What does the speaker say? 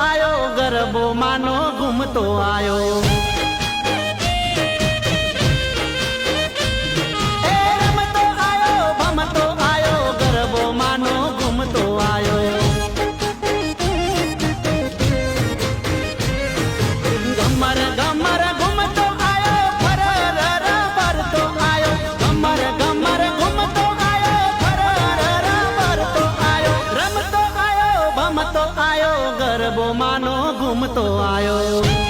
આયો ગરબો માનો ઘૂમતો આયો. માનો ઘૂમતો આવ્યો